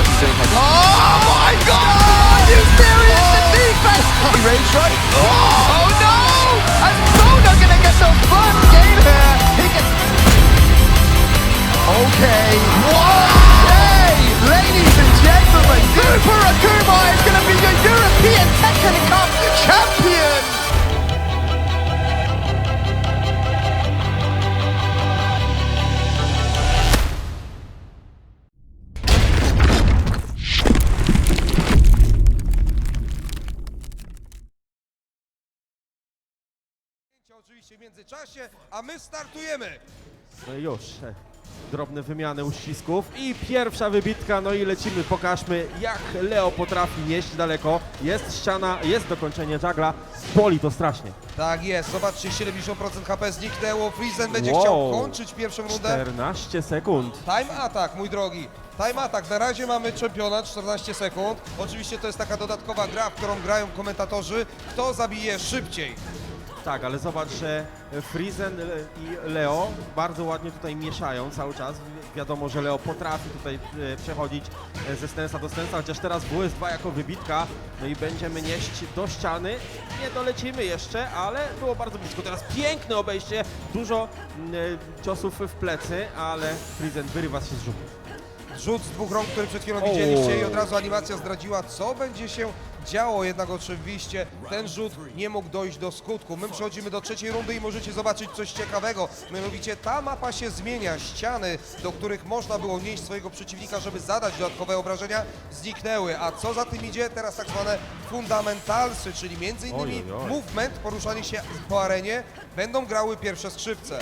what he's doing. Oh my god! Are you serious? The defense! Range right? Oh, Oczywiście w międzyczasie, a my startujemy. No już. e, Drobne wymiany uścisków i pierwsza wybitka, no i lecimy, pokażmy jak Leo potrafi nieść daleko. Jest ściana, jest dokończenie żagla, boli to strasznie. Tak jest, zobaczcie, 70% HP zniknęło. Friesen będzie Wow. chciał kończyć pierwszą rundę. 14 sekund. Time attack, mój drogi. Time attack. Na razie mamy czempiona, 14 sekund. Oczywiście to jest taka dodatkowa gra, w którą grają komentatorzy. Kto zabije szybciej? Tak, ale zobacz, że Frizen i Leo bardzo ładnie tutaj mieszają cały czas. Wi- Wiadomo, że Leo potrafi tutaj e, przechodzić e, ze stensa do stensa, chociaż teraz WS2 jako wybitka. No i będziemy nieść do ściany. Nie dolecimy jeszcze, ale było bardzo blisko. Teraz piękne obejście, dużo e, ciosów w plecy, ale Frizen wyrywa się z rzutu. Rzut z dwóch rąk, który przed chwilą widzieliście i od razu animacja zdradziła, co będzie się działo. Jednak oczywiście ten rzut nie mógł dojść do skutku. My przechodzimy do trzeciej rundy i możecie zobaczyć coś ciekawego. Mianowicie ta mapa się zmienia. Ściany, do których można było nieść swojego przeciwnika, żeby zadać dodatkowe obrażenia, zniknęły. A co za tym idzie? Teraz tak zwane fundamentalsy, czyli między innymi movement, poruszanie się po arenie, będą grały pierwsze skrzypce.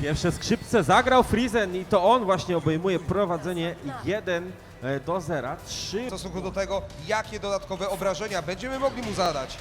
Pierwsze skrzypce zagrał Frizen i to on właśnie obejmuje prowadzenie 1 do 0. 3 W stosunku do tego, jakie dodatkowe obrażenia będziemy mogli mu zadać.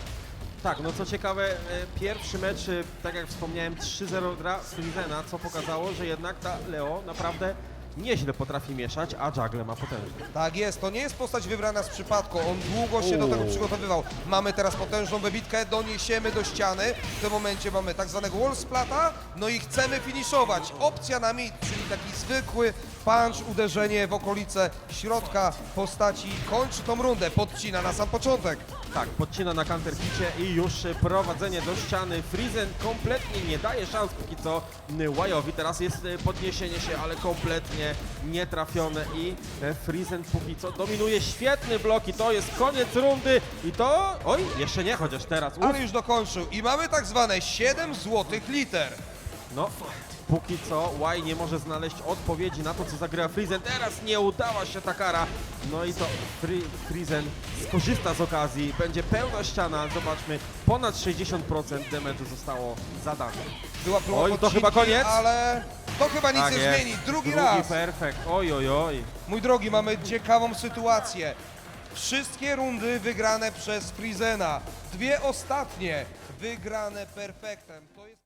Tak, no co ciekawe, e, pierwszy mecz, e, tak jak wspomniałem, 3-0 dla Frizena, co pokazało, że jednak ta Leo naprawdę nieźle potrafi mieszać, a Juggle ma potężny. Tak jest, to nie jest postać wybrana z przypadku, on długo się do tego przygotowywał. Mamy teraz potężną wybitkę, doniesiemy do ściany. W tym momencie mamy tak zwanego wall splata, no i chcemy finiszować. Opcja na mid, czyli taki zwykły punch, uderzenie w okolice środka postaci. Kończy tą rundę, podcina na sam początek. Tak, podcina na counterkicie i już prowadzenie do ściany. Frizen kompletnie nie daje szans póki co m, Wajowi. Teraz jest e, podniesienie się, ale kompletnie nietrafione i e, Frizen póki co dominuje. Świetny blok i to jest koniec rundy i to... Oj, jeszcze nie, chociaż teraz... Uf, Ale już dokończył i mamy tak zwane 7 złotych liter. No, póki co Y nie może znaleźć odpowiedzi na to, co zagrywa Frizen. Teraz nie udała się ta kara. No i to Fri Frizen skorzysta z okazji. Będzie pełna ściana. Zobaczmy, ponad 60% damage'u zostało zadane. Była próba Oj, to podcinki, chyba koniec? Ale to chyba nic Tak nie jest. zmieni. Drugi, Drugi raz. perfekt. Oj, oj, oj. Mój drogi, mamy ciekawą sytuację. Wszystkie rundy wygrane przez Frizena. Dwie ostatnie wygrane perfektem. To jest...